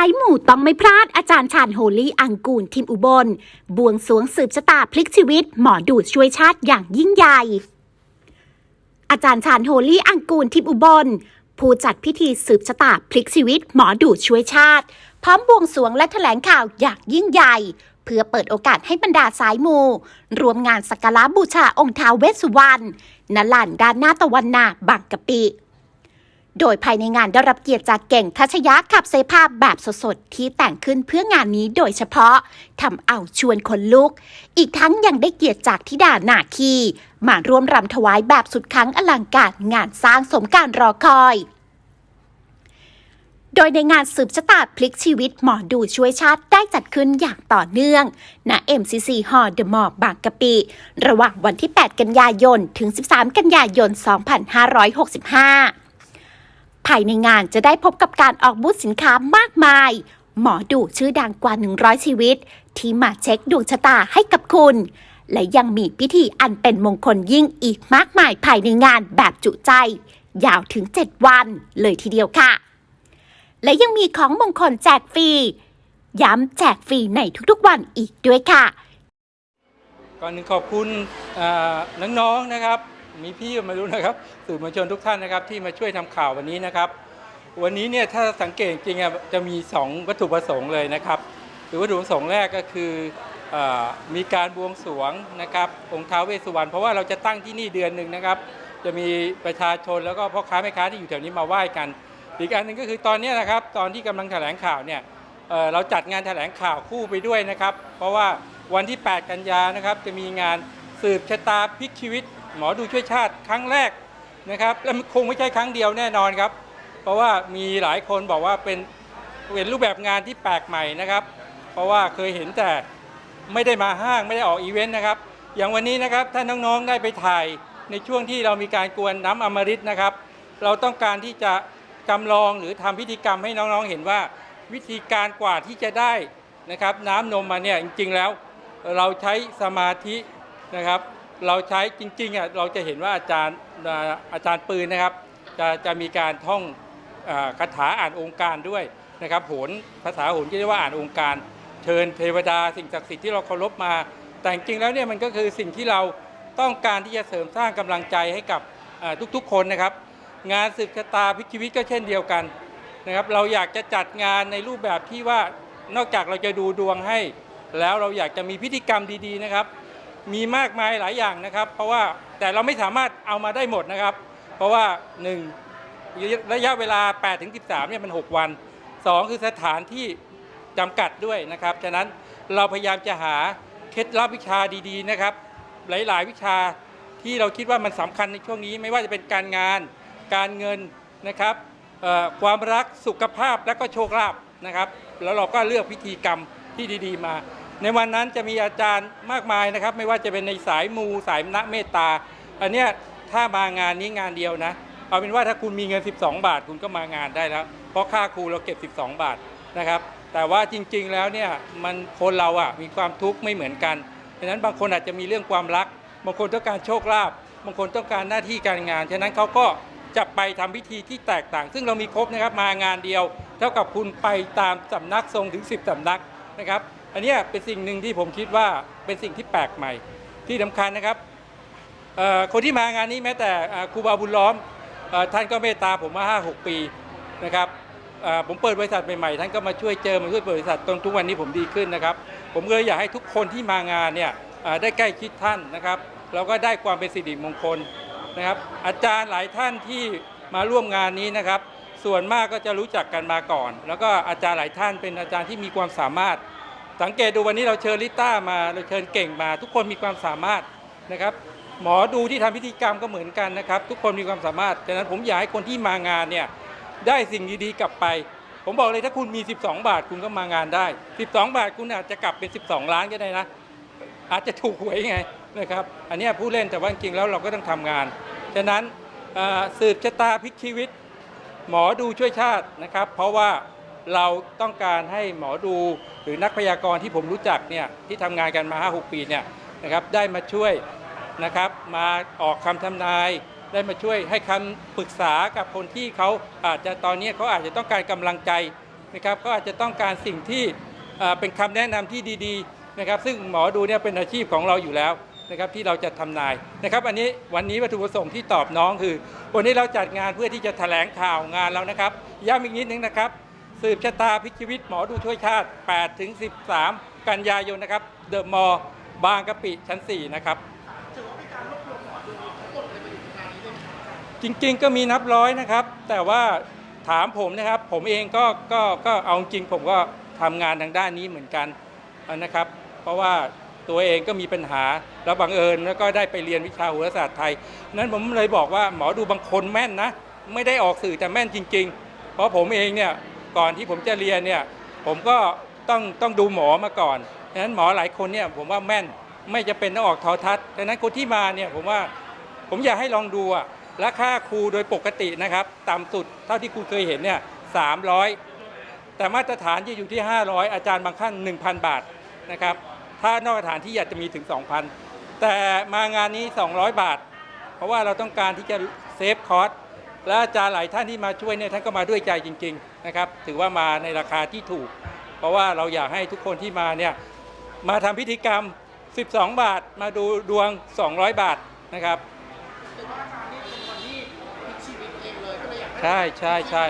ายหมู่ต้องไม่พลาดอาจารย์ชาญโฮลี่อังกูลทีมอุบล บวงสวงสืบชะตาพลิกชีวิต หมอดูดช่วยชาติอย่างยิ่งใหญ่ อาจารย์ชาญโฮลี่อังกูลทีมอุบล ผู้จัดพิธีสืบชะตาพลิกชีวิต หมอดูดช่วยชาติ พร้อมบวงสวงและแถลงข่าวอย่างยิ่งใหญ่ เพื่อเปิดโอกาสให้บรรดาสายมูรวมงานสักการะบูชาองค์ท้าวเวสสุวรรณณลานด้านหน้าตะวันนาบางกะปิ โดยภายในงานได้รับเกียรติจากเก่งทัชยะขับเสภาพแบบสดๆ ที่แต่งขึ้นเพื่องานนี้โดยเฉพาะทำเอาชวนคนลุก อีกทั้งยังได้เกียรติจากธิดานาคีมาร่วมรำถวายแบบสุดครั้งอลังการงานสร้างสมการรอคอยโดยในงานสืบชะตาพลิกชีวิตหมอดูช่วยชาติได้จัดขึ้นอย่างต่อเนื่องณ MCC ฮอลล์เดอะมอลล์บางกะปิ ระหว่างวันที่ 8 กันยายน ถึง 13 กันยายน 2565 ภายในงานจะได้พบกับการออกบูธสินค้ามากมาย หมอดูชื่อดังกว่า 100 ชีวิต ที่มาเช็คดวงชะตาให้กับคุณ และยังมีพิธีอันเป็นมงคลยิ่งอีกมากมายภายในงานแบบจุใจ ยาวถึง 7 วันเลยทีเดียวค่ะ และยังมีของมงคลแจกฟรี ย้ำแจกฟรีในทุกๆวันอีกด้วยค่ะ ก่อนหนึ่งขอบคุณอ่าน้องๆนะครับ มีพี่ก็ไม่รู้นะครับสื่อมวลชนทุกท่านนะครับที่มาช่วยทำข่าววันนี้นะครับ วันนี้เนี่ยถ้าสังเกตจริงๆอะจะมี 2 วัตถุประสงค์เลยนะครับหรือวัตถุประสงค์แรกก็คืออมีการบวงสรวงนะครับองค์ท้าวเวสสุวรรณเพราะว่าเราจะตั้งที่นี่เดือนหนึ่งนะครับ จะมีประชาชนแล้วก็พ่อค้าแม่ค้าที่อยู่แถวนี้มาไหว้กัน อีกอันหนึ่งก็คือตอนนี้นะครับตอนที่กำลังแถลงข่าวเนี่ยเเราจัดงานแถลงข่าวคู่ไปด้วยนะครับ เพราะว่าวันที่ 8 กันยานะครับจะมีงานสืบชะตาพลิกชีวิต หมอดูช่วยชาติครั้งแรกนะครับและคงไม่ใช่ครั้งเดียวแน่นอนครับ เพราะว่ามีหลายคนบอกว่าเป็นเป็นรูปแบบงานที่แปลกใหม่นะครับ เพราะว่าเคยเห็นแต่ไม่ได้มาห้างไม่ได้ออกอีเวนต์นะครับ อย่างวันนี้นะครับถ้าน้องๆได้ไปถ่ายในช่วงที่เรามีการกวนน้ำอมฤตนะครับ เราต้องการที่จะจำลองหรือทำพิธีกรรมให้น้องๆเห็นว่า วิธีการกว่าที่จะได้นะครับ น้ำนมมาเนี่ยจริงๆแล้ว เราใช้สมาธินะครับ เราใช้จริงๆอะเราจะเห็นว่าอาจารย์อาจารย์ปืนนะครับ จะจะมีการท่องคาถาอ่านองค์การด้วยนะครับโหนภาษาโหนที่เรียกว่าอ่านองค์การ เชิญเทวดาสิ่งศักดิ์สิทธิ์ที่เราเคารพมา แต่จริงแล้วเนี่ยมันก็คือสิ่งที่เราต้องการที่จะเสริมสร้างกำลังใจให้กับทุกๆคนนะครับ งานสืบชะตาพิชีวิตก็เช่นเดียวกันนะครับเราอยากจะจัดงานในรูปแบบที่ว่านอกจากเราจะดูดวงให้ แล้วเราอยากจะมีพิธีกรรมดีๆนะครับ มีมากมายหลายอย่างนะครับ เพราะว่าแต่เราไม่สามารถเอามาได้หมดนะครับ เพราะว่า 1 ระยะเวลา 8 ถึง 13 เนี่ยมัน 6 วัน 2 คือสถานที่จำกัดด้วยนะครับ ฉะนั้นเราพยายามจะหาเคล็ดลับวิชาดีๆนะครับ หลายๆ วิชาที่เราคิดว่ามันสำคัญในช่วงนี้ ไม่ว่าจะเป็นการงาน การเงินนะครับความรักสุขภาพและก็โชคลาภนะครับ แล้วเราก็เลือกพิธีกรรมที่ดี ๆ มา ในวันนั้นจะมีอาจารย์มากมายนะครับ ไม่ว่าจะเป็นในสายมูสายมณเมตตา อันเนี้ยถ้ามางานนี้งานเดียวนะ เอาเป็นว่าถ้าคุณมีเงิน 12 บาทคุณก็มางานได้แล้ว เพราะค่าครูเราเก็บ 12 บาทนะครับ แต่ว่าจริงๆแล้วเนี่ยมันคนเราอะมีความทุกข์ไม่เหมือนกันฉะนั้นบางคนอาจจะมีเรื่องความรัก บางคนต้องการโชคลาภบางคนต้องการหน้าที่การงาน ฉะนั้นเขาก็จะไปทำพิธีที่แตกต่าง ซึ่งเรามีครบนะครับมางานเดียว เท่ากับคุณไปตามสำนักทรงถึง 10สำนักนะครับ อันนี้เป็นสิ่งหนึ่งที่ผมคิดว่าเป็นสิ่งที่แปลกใหม่ ที่สำคัญนะครับคนที่มางานนี้แม้แต่ครูบาบุญล้อมท่านก็เมตตาผมมา5 6 ปีนะครับผมเปิดบริษัทใหม่ๆท่านก็มาช่วยเจอมาช่วยเปิดบริษัทจนทุกวันนี้ผมดีขึ้นนะครับ ผมเลยอยากให้ทุกคนที่มางานเนี่ยได้ใกล้ชิดท่านนะครับแล้วก็ได้ความเป็นสิริมงคลนะครับ อาจารย์หลายท่านที่มาร่วมงานนี้นะครับ ส่วนมากก็จะรู้จักกันมาก่อน แล้วก็อาจารย์หลายท่านเป็นอาจารย์ที่มีความสามารถ สังเกตดูวันนี้เราเชิญลิต้ามาเราเชิญเก่งมา ทุกคนมีความสามารถนะครับ หมอดูที่ทำพิธีกรรมก็เหมือนกันนะครับ ทุกคนมีความสามารถฉะนั้นผมอยากให้คนที่มางานเนี่ยได้สิ่งดีๆกลับไป ผมบอกเลยถ้าคุณมี 12 บาทคุณก็มางานได้ 12 บาทคุณอาจจะกลับเป็น 12 ล้านก็ได้นะ อาจจะถูกหวยไงนะครับ อันนี้ผู้เล่นแต่ว่าจริงแล้วเราก็ต้องทำงานฉะนั้นสืบชะตาพลิกชีวิต หมอดูช่วยชาตินะครับ เพราะว่าเราต้องการให้หมอดู หรือนักพยากรณ์ที่ผมรู้จักเนี่ยที่ทำงานกันมา 5-6 ปีเนี่ยนะครับได้มาช่วยนะครับมาออกคำทำนาย ได้มาช่วยให้คำปรึกษากับคนที่เขาอาจจะตอนนี้เขาอาจจะต้องการกำลังใจนะครับก็อาจจะต้องการสิ่งที่เป็นคำแนะนำที่ดีๆนะครับซึ่งหมอดูเนี่ยเป็นอาชีพของเราอยู่แล้วนะครับที่เราจะทำนายนะครับ อันนี้วันนี้วัตถุประสงค์ที่ตอบน้องคือ วันนี้เราจัดงานเพื่อที่จะแถลงข่าวงานเรานะครับย้ำอีกนิดนึงนะครับ สืบชะตาพิชีวิตหมอดูช่วยชาติ 8 ถึง 13 กันยายนนะครับ เดอะมอลล์บางกะปิชั้น 4 นะครับจริงๆ ก็มีนับร้อยนะครับ แต่ว่าถามผมนะครับ ผมเองก็ก็ก็เอาจริงผมก็ทำงานทางด้านนี้เหมือนกันนะครับ เพราะว่าตัวเองก็มีปัญหาแล้วบังเอิญแล้วก็ได้ไปเรียนวิชาโหราศาสตร์ไทย นั้นผมเลยบอกว่าหมอดูบางคนแม่นนะ ไม่ได้ออกสื่อแต่แม่นจริง ๆ เพราะผมเองเนี่ย ก่อนที่ผมจะเรียนเนี่ยผมก็ต้องต้องดูหมอมาก่อนดังนั้นหมอหลายคนเนี่ยผมว่าแม่นไม่จะเป็นต้องออกทอทัศน์ดังนั้นคนที่มาเนี่ยผมว่าผมอยากให้ลองดูอะราคาครูโดยปกตินะครับต่ำสุดเท่าที่คุณเคยเห็นเนี่ย300แต่มาตรฐานจะอยู่ที่ 500 อาจารย์บางขั้น1,000 บาทนะครับถ้านอกสถานที่อยากจะมีถึง 2,000 แต่มางานนี้ 200 บาท เพราะว่าเราต้องการที่จะเซฟคอสและอาจารย์หลายท่านที่มาช่วยเนี่ยท่านก็มาด้วยใจจริง ๆ นะครับ ถือว่ามาในราคาที่ถูก เพราะว่าเราอยากให้ทุกคนที่มาเนี่ยมาทำพิธีกรรม 12 บาท มาดูดวง 200 บาทนะครับใช่ใช่ใช่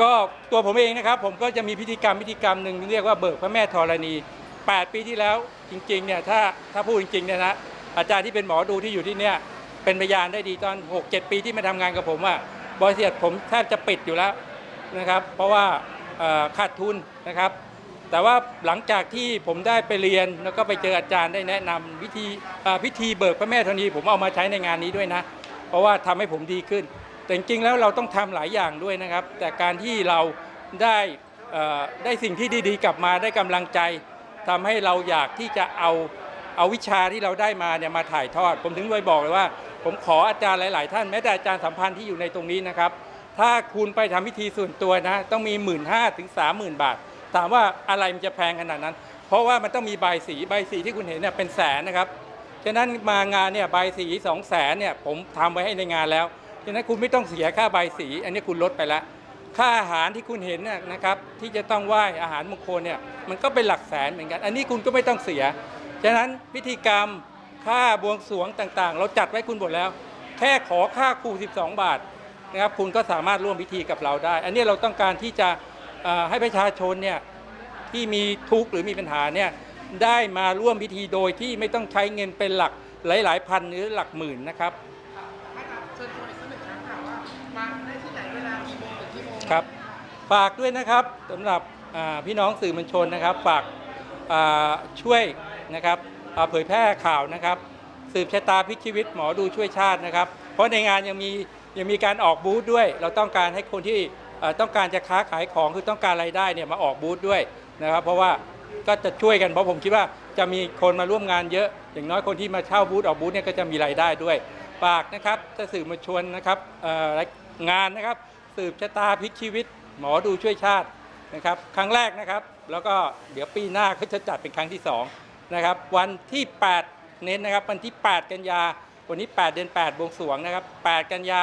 ก็ตัวผมเองนะครับ ผมก็จะมีพิธีกรรมพิธีกรรมหนึ่งเรียกว่าเบิกพระแม่ธรณี 8 ปีที่แล้วจริงๆเนี่ยถ้าถ้าพูดจริงๆเนี่ยนะอาจารย์ที่เป็นหมอดูที่อยู่ที่เนี่ยเป็นพยานได้ดีตอน 6-7 ปีที่มาทำงานกับผมอะบริษัทผมแทบจะปิดอยู่แล้ว นะครับ เพราะว่าขาดทุนนะครับ แต่ว่าหลังจากที่ผมได้ไปเรียนแล้วก็ไปเจออาจารย์ได้แนะนำวิธีพิธีเบิกพระแม่ธรณีผมเอามาใช้ในงานนี้ด้วยนะ เพราะว่าทำให้ผมดีขึ้น แต่จริงๆแล้วเราต้องทำหลายอย่างด้วยนะครับ แต่การที่เราได้ได้สิ่งที่ดีๆ กลับมาได้กำลังใจทำให้เราอยากที่จะเอาเอาวิชาที่เราได้มาเนี่ยมาถ่ายทอด ผมถึงเลยบอกเลยว่า ผมขออาจารย์หลาย ๆ ท่านแม้แต่อาจารย์สัมพันธ์ที่อยู่ในตรงนี้นะครับ ถ้าคุณไปทำพิธีส่วนตัวนะ ต้องมี 1 5ื่นถึงสามหมื่นบาท ถามว่าอะไรมันจะแพงขนาดนั้น เพราะว่ามันต้องมีใบสีใบสีที่คุณเห็นเนี่ยเป็นแสนนะครับฉะนั้นมางานเนี่ยใบสีสองแสนเนี่ยผมทำไว้ให้ในงานแล้วฉะนั้นคุณไม่ต้องเสียค่าใบสี อันนี้คุณลดไปแล้วค่าอาหารที่คุณเห็นเนี่ยนะครับที่จะต้องไหว้อาหารมงคลเนี่ยมันก็เป็นหลักแสนเหมือนกัน อันนี้คุณก็ไม่ต้องเสีย ฉะนั้นพิธีกรรมค่าบวงสรวงต่างๆ เราจัดไว้คุณหมดแล้ว แค่ขอค่าครู 12 บาท นะครับคุณก็สามารถร่วมพิธีกับเราได้ อันนี้เราต้องการที่จะเอ่อให้ประชาชนเนี่ยที่มีทุกข์หรือมีปัญหาเนี่ยได้มาร่วมพิธีโดยที่ไม่ต้องใช้เงินเป็นหลักหลาย ๆ พันหรือหลักหมื่นนะครับให้ครับเชิญชวนอีกสักหนึ่งครั้งค่ะว่ามาได้ที่ไหนเวลากี่โมงถึงกี่โมงครับฝากด้วยนะครับสำหรับอ่าพี่น้องสื่อมวลชนนะครับ ฝากอ่าช่วยนะครับอ่าเผยแพร่ข่าวนะครับ สืบชะตาพลิกชีวิตหมอดูช่วยชาตินะครับ เพราะในงานยังมี ยังมีการออกบูธด้วย เราต้องการให้คนที่ต้องการจะค้าขายของคือต้องการรายได้เนี่ยมาออกบูธด้วยนะครับ เพราะว่าก็จะช่วยกันเพราะผมคิดว่าจะมีคนมาร่วมงานเยอะ อย่างน้อยคนที่มาเช่าบูธออกบูธเนี่ยก็จะมีรายได้ด้วยฝากนะครับจะสื่อมวลชนนะครับงานนะครับสืบชะตาพลิกชีวิต หมอดูช่วยชาตินะครับ ครั้งแรกนะครับ แล้วก็เดี๋ยวปีหน้าก็จะจัดเป็นครั้งที่2นะครับวันที่ 8 เน้นนะครับวันที่ 8 กันยา วันนี้ 8 เดือน 8 บวงสรวงนะครับ 8 กันยา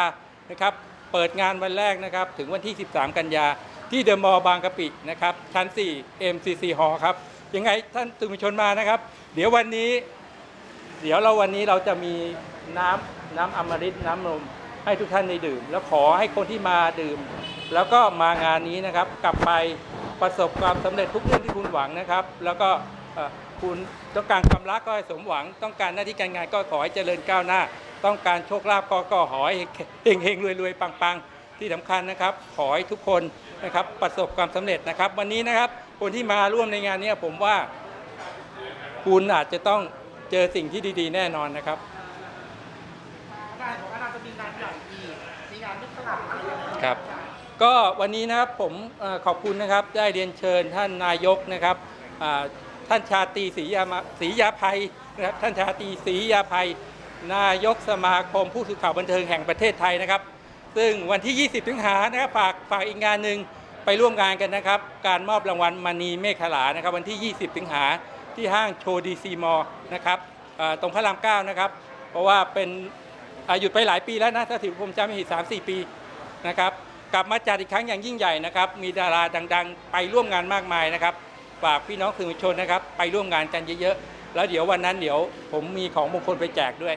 นะครับ เปิดงานวันแรกนะครับ ถึงวันที่ 13 กันยา ที่เดอะมอลล์บางกะปินะครับ ชั้น 4 MCC Hall ครับ ยังไงท่านสื่อมวลชนมานะครับ เดี๋ยววันนี้ เดี๋ยวเราวันนี้เราจะมีน้ำน้ำอมฤตน้ำนมให้ทุกท่านได้ดื่ม แล้วขอให้คนที่มาดื่ม แล้วก็มางานนี้นะครับ กลับไปประสบความสำเร็จทุกเรื่องที่คุณหวังนะครับ แล้วก็ คุณต้องการความรักก็ให้สมหวัง ต้องการหน้าที่การงานก็ขอให้เจริญก้าวหน้า ต้องการโชคลาภก็ก็ขอให้เฮงเฮงรวยรวยปังปังที่สำคัญนะครับ ขอให้ทุกคนนะครับประสบความสำเร็จนะครับ วันนี้นะครับคนที่มาร่วมในงานเนี้ผมว่าคุณอาจจะต้องเจอสิ่งที่ดีๆ แน่นอนนะครับงานของอาจารย์จะมีงานใหญ่อีกมีงานลูกสลับอะไรอย่างเงี้ยครับ ก็วันนี้นะครับผมเอ่อขอบคุณนะครับได้เรียนเชิญท่านนายกนะครับอ่า ท่านชาตีศรียามศรียาภัยนะครับท่านชาตีศรียาภัย นายกสมาคมผู้สื่อข่าวบันเทิงแห่งประเทศไทยนะครับ ซึ่งวันที่ 20 สิงหานะครับฝากฝากอีกงานหนึ่งไปร่วมงานกันนะครับ การมอบรางวัลมณีเมฆขลานะครับ วันที่ 20 สิงหาที่ห้างโชดีซีมอลนะครับตรงพระรามเก้านะครับ เพราะว่าเป็นหยุดไปหลายปีแล้วนะถ้าถือผมจำไม่ผิด3-4ปีนะครับ กลับมาจัดอีกครั้งอย่างยิ่งใหญ่นะครับ มีดาราดัง ๆ ไปร่วมงานมากมายนะครับ ฝากพี่น้องสื่อมวลชนนะครับ ไปร่วมงานกันเยอะๆ แล้วเดี๋ยววันนั้นเดี๋ยวผมมีของมงคลไปแจกด้วย